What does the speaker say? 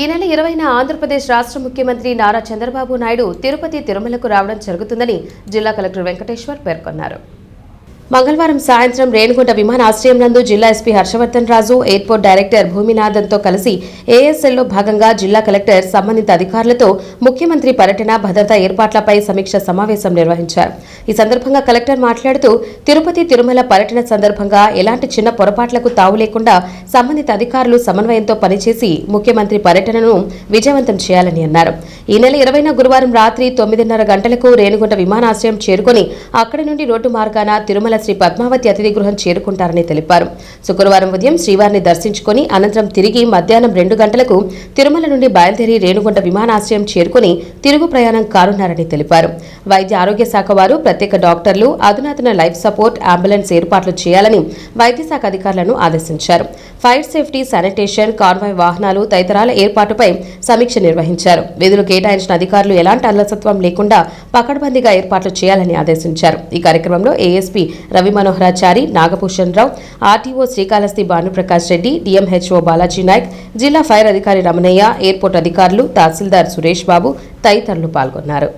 ఈ నెల ఇరవైన ఆంధ్రప్రదేశ్ రాష్ట్ర ముఖ్యమంత్రి నారా చంద్రబాబు నాయుడు తిరుపతి తిరుమలకు రావడం జరుగుతుందని జిల్లా కలెక్టర్ వెంకటేశ్వర్ పేర్కొన్నారు. మంగళవారం సాయంత్రం రేణుగుంట విమానాశ్రయం నందు జిల్లా SP Harshavardhan Raju airport director భూమినాథన్తో కలిసి ఏఎస్ఎల్లో భాగంగా జిల్లా కలెక్టర్ సంబంధిత అధికారులతో ముఖ్యమంత్రి పర్యటన భద్రతా ఏర్పాట్లపై సమీక్ష సమావేశం నిర్వహించారు. ఈ సందర్భంగా కలెక్టర్ మాట్లాడుతూ తిరుపతి తిరుమల పర్యటన సందర్భంగా ఎలాంటి చిన్న పొరపాట్లకు తావు లేకుండా సంబంధిత అధికారులు సమన్వయంతో పనిచేసి ముఖ్యమంత్రి పర్యటనను విజయవంతం చేయాలని అన్నారు. ఈ నెల ఇరవైన గురువారం రాత్రి తొమ్మిదిన్నర గంటలకు రేణుగుంట విమానాశ్రయం చేరుకొని అక్కడి నుండి రోడ్డు మార్గాన తిరుమల శ్రీ పద్మావతి అతిథి గృహం చేరుకుంటారని తెలిపారు. శుక్రవారం ఉదయం శ్రీవారిని దర్శించుకొని అనంతరం తిరిగి మధ్యాహ్నం రెండు గంటలకు తిరుమల నుండి బయలుదేరి రేణుగుంట విమానాశ్రయం చేరుకుని తిరుగు ప్రయాణం కానున్నారని తెలిపారు. వైద్య ఆరోగ్య శాఖ వారు ప్రత్యేక డాక్టర్లు అధునాతన లైఫ్ సపోర్ట్ అంబులెన్స్ ఏర్పాట్లు చేయాలని వైద్య శాఖ అధికారులను ఆదేశించారు. ఫైర్ సేఫ్టీ శానిటేషన్ కాన్వాయ్ వాహనాలు తదితరాల ఏర్పాటుపై సమీక్ష నిర్వహించారు. విధులు కేటాయించిన అధికారులు ఎలాంటి అలసత్వం లేకుండా పకడ్బందీగా ఏర్పాట్లు చేయాలని ఆదేశించారు. ఈ కార్యక్రమంలో ASP Ravi Manoharachari Nagabhushana Rao RTO Srikalahasti Bhanuprakash Reddy DMHO Balaji Nayak జిల్లా ఫైర్ అధికారి రమణయ్య ఎయిర్పోర్ట్ అధికారులు తహసీల్దార్ సురేష్ బాబు తదితరులు పాల్గొన్నారు.